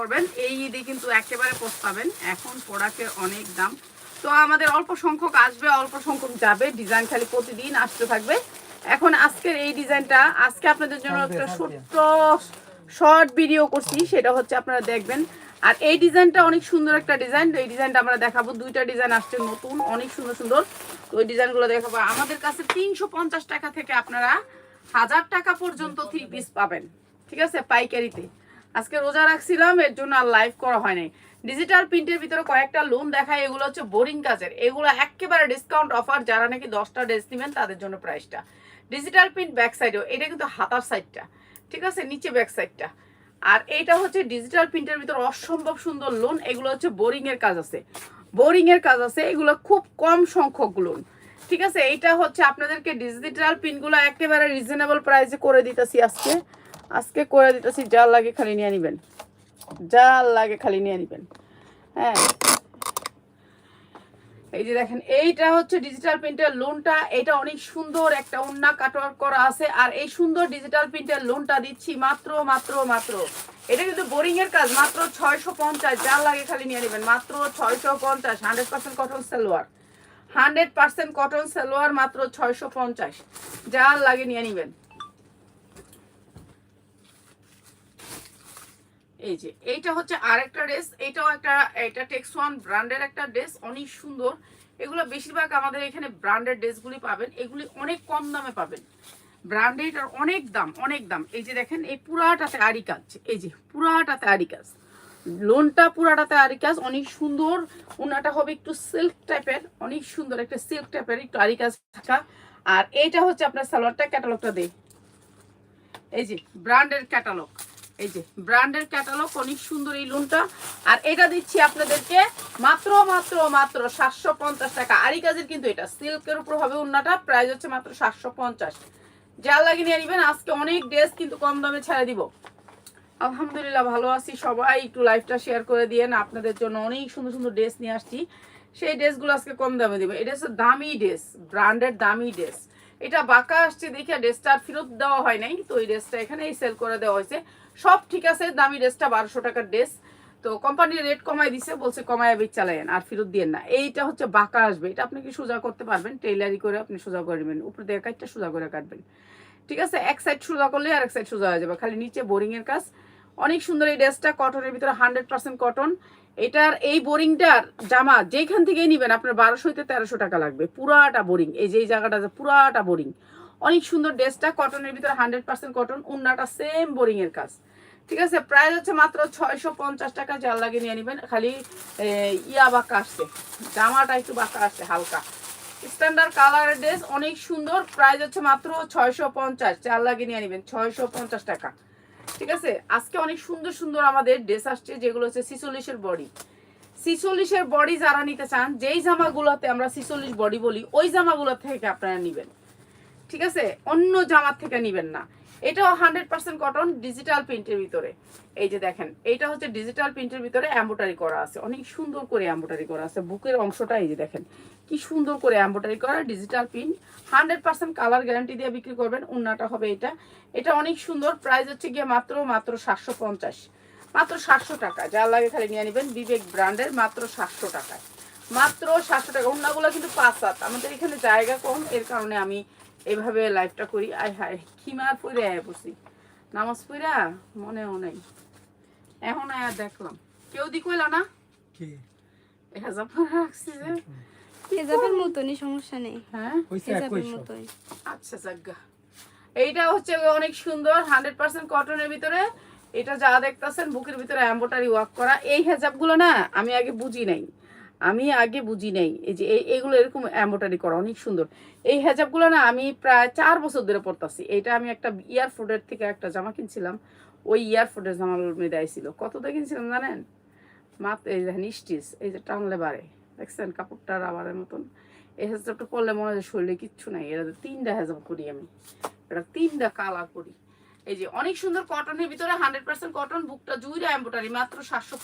করবেন এই ঈদে কিন্তু একেবারে পস্তাবেন এখন প্রোডাক্টের অনেক দাম। তো আমাদের অল্প সংখ্যক আসবে অল্প সংখ্যক যাবে। ডিজাইন খালি প্রতিদিন আসতে থাকবে। এখন আজকের এই ডিজাইনটা আজকে আপনাদের জন্য একটা ছোট্ট শর্ট ভিডিও করছি সেটা হচ্ছে আপনারা দেখবেন। আর এই ডিজাইনটা অনেক সুন্দর একটা ডিজাইন। এই ডিজাইনটা আমরা দেখাবো দুইটা ডিজাইন আসছে নতুন অনেক সুন্দর সুন্দর। তো ওই ডিজাইনগুলো দেখাবো। আমাদের কাছে তিনশো পঞ্চাশ টাকা থেকে আপনারা হাজার টাকা পর্যন্ত থ্রি পিস পাবেন। ঠিক আছে? পাইকারিতে। আজকে রোজা রাখছিলাম, এর জন্য আর লাইভ করা হয় নাই। ডিজিটাল প্রিন্টের ভিতরে কয়েকটা লোন দেখায়, এগুলো হচ্ছে বোরিং কাজের। এগুলো একেবারে ডিসকাউন্ট অফার যারা নাকি দশটা ড্রেস নেবেন, তাদের জন্য প্রাইসটা ডিজিটাল প্রিন্ট ব্যাক সাইডেও এটা কিন্তু হাতার সাইডটা ঠিক আছে? নিচে ব্যাক সাইডটা আর এটা হচ্ছে ডিজিটাল প্রিন্টের ভিতর অসম্ভব সুন্দর লোন এগুলো হচ্ছে বোরিং এর কাজ আছে। বোরিং এর কাজ আছে, এগুলো খুব কম সংখ্যক লোন ঠিক আছে? এইটা হচ্ছে আপনাদেরকে ডিজিটাল প্রিন্টগুলো একেবারে রিজনেবল প্রাইসে করে দিতেছি আজকে। আজকে করে দিতেছি যা লাগে খালি নিয়ে নেবেন। যা লাগে খালি নিয়ে নেবেন। হ্যাঁ। এই যে দেখেন, এইটা হচ্ছে ডিজিটাল প্রিন্টের লোনটা এটা অনেক সুন্দর একটা উন্না কাটওয়ার্ক করা আছে। আর এই সুন্দর ডিজিটাল প্রিন্টের লোনটা দিচ্ছি মাত্র মাত্র মাত্র। এটা কিন্তু বোরিং এর কাজ, মাত্র ছয়শো পঞ্চাশ। যা লাগে খালি নিয়ে নেবেন, মাত্র ছয়শো পঞ্চাশ। Hundred percent cotton salwar hundred percent cotton salwar মাত্র ছয়শো পঞ্চাশ। যা লাগে নিয়ে নেবেন। এই যে, এইটা হচ্ছে আরেকটা ড্রেস, এটাও একটা, এটা টেক্স ওয়ান ব্র্যান্ডের একটা ড্রেস, অনেক সুন্দর। এগুলো বেশিরভাগ আমাদের এখানে ব্র্যান্ডের ড্রেসগুলি পাবেন, এগুলি অনেক কম দামে পাবেন। ব্র্যান্ডেড আর অনেক দাম অনেক দাম। এই যে দেখেন, এই পুরাটাতে আরি কাজ, এই যে পুরাটাতে আরি কাজ। লোনটা পুরাটাতে আরি কাজ, অনেক সুন্দর। ওনাটা হবে একটু সিল্ক টাইপের অনেক সুন্দর একটা সিল্ক টাইপের একটু আরি কাজ থাকা। আর এইটা হচ্ছে আপনার সালোয়ারটা ক্যাটালগটা দেই। এই যে ব্র্যান্ডের ক্যাটালগ এই যে ব্র্যান্ডের ক্যাটালগ অনেক সুন্দর এই লোনটা আর এটা দিচ্ছি আপনাদেরকে মাত্র মাত্র মাত্র সাতশো পঞ্চাশ টাকা। আরি কাজের কিন্তু এটা, সিল্কের উপর হবে উন্নাটা প্রাইস হচ্ছে মাত্র সাতশো পঞ্চাশ। যা লাগে নিয়ে নেবেন, আজকে অনেক ড্রেস কিন্তু কম দামে ছেড়ে দিব। আলহামদুলিল্লাহ, ভালো আছি সবাই। একটু লাইভটা শেয়ার করে দিয়েন, আপনাদের জন্য অনেক সুন্দর সুন্দর ড্রেস নিয়ে আসছি। সেই ড্রেসগুলো আজকে কম দামে দিব। এটা হচ্ছে দামি ড্রেস ব্র্যান্ডেড দামি ড্রেস এটা বাঁকা আসছে দেখে ড্রেসটা আর ফেরত দেওয়া হয় নাই, তো এই ড্রেসটা এখানেই সেল করে দেওয়া হয়েছে। সব ঠিক আছে, দামি ড্রেসটা বারোশো টাকার ড্রেস। তো কোম্পানির রেট কমায় দিছে, বলছে কমায় বেচ চালায়েন, আর ফেরত দিয়ে না। এইটা হচ্ছে বাঁকা আসবে। এটা আপনি কি সোজা করতে পারবেন? টেইলারি করে আপনি সোজা করে নেবেন। উপর দিয়ে কাটটা সোজা করে কাটবেন। ঠিক আছে? এক সাইড সোজা করলে আর এক সাইড সোজা হয়ে যাবে। খালি নিচে বোরিং এর কাজ। অনেক সুন্দর এই ড্রেসটা কটনের ভিতরে হান্ড্রেড পার্সেন্ট কটন এটার এই বোরিংটার জামা যেখান থেকেই নেবেন, আপনার বারোশো হইতে তেরোশো টাকা লাগবে। পুরাটা বোরিং এই যে জায়গাটা পুরাটা বোরিং অনেক সুন্দর ড্রেসটা কটনের ভিতরে হান্ড্রেড পার্সেন্ট কটন উন্নাটা সেম বোরিং এর কাজ। ঠিক আছে? প্রাইস হচ্ছে মাত্র ছয়শো পঞ্চাশ টাকা, যার লাগে নিয়ে নেবেন। খালি ইয়া বাঁকা আসছে। জামাটা একটু বাঁকা আসছে, হালকা। স্ট্যান্ডার্ড কালারের ড্রেস অনেক সুন্দর। প্রাইস হচ্ছে মাত্র ছয়শো পঞ্চাশ চার লাগে নিয়ে নেবেন। ছয়শো পঞ্চাশ টাকা। ঠিক আছে? আজকে অনেক সুন্দর সুন্দর আমাদের ড্রেস আসছে, যেগুলো হচ্ছে সিচল্লিশের বডি সিচল্লিশের বডি যারা নিতে চান, যেই জামাগুলোতে আমরা সিচল্লিশ বডি বলি, ওই জামাগুলো থেকে আপনারা নেবেন। ঠিক আছে? অন্য জামার থেকে নেবেন না। এটাও হান্ড্রেড পার্সেন্ট কটন ডিজিটাল প্রিন্টের ভিতরে। এই যে দেখেন এটা হচ্ছে ডিজিটাল প্রিন্টের ভিতরে এম্বোটারি করা আছে। অনেক সুন্দর করে এম্বোটারি করা আছে। বুকের অংশটা এই যে দেখেন, কি সুন্দর করে এম্বোটারি করা digital print hundred percent colour guarantee দিয়ে বিক্রি করবেন, উন্নাটা হবে এটা। এটা অনেক সুন্দর প্রাইস হচ্ছে গিয়ে মাত্র মাত্র সাতশো পঞ্চাশ। মাত্র সাতশো টাকা যা লাগে খালি নিয়ে নেবেন বিবেক ব্র্যান্ডের মাত্র সাতশো টাকায়। মাত্র সাতশো টাকা, উন্নাগুলো কিন্তু পাঁচ সাত আমাদের এখানে জায়গা কম, এর কারণে আমি এভাবে লাইভটা করি। আয় হায় খিমার পরে আয় বসি। নামাজ পড়া মনেও নেই। এখন আয়া দেখলাম। কেউ দি কইলা না? কি? হেজাব রাখছি যে। হেজাবের মতনই সমস্যা নেই। হ্যাঁ? হইছে হেজাবের একইশো আচ্ছা জাগ্গা। এইটা হচ্ছে অনেক সুন্দর হান্ড্রেড পার্সেন্ট কটনের ভিতরে। এটা যা দেখতেছেন বুকের ভিতরে এম্বোটারি ওয়ার্ক করা। এই হেজাবগুলো না আমি আগে বুঝি নাই। আমি আগে বুঝি নাই। এই যে এই এগুলো এরকম এম্বোটারি করা অনেক সুন্দর। এই হেজাবগুলো না আমি প্রায় চার বছর ধরে পড়তাছি এটা আমি একটা ইয়ারফোর্ডের থেকে একটা জামা কিনছিলাম। ওই ইয়ারফোর্ডের জামার মেয়েদে আইছিল। কত দিয়ে কিনছিলাম জানেন? মাত্র এই দেখেন স্টিচ এই যে টানলে বাড়ে। দেখছেন কাপড়টা রাবারের মতন। এই হেজাবটা পরলে মনে হয় শরীরে কিচ্ছু নাই। এটা তিনটা হেজাব করি আমি। এটা তিনটা কালার করি। এই যে অনেক সুন্দর কটনের ভিতরে হান্ড্রেড পার্সেন্ট কটন বুকটা জুইরা এম্বোটারি মাত্র সাতশো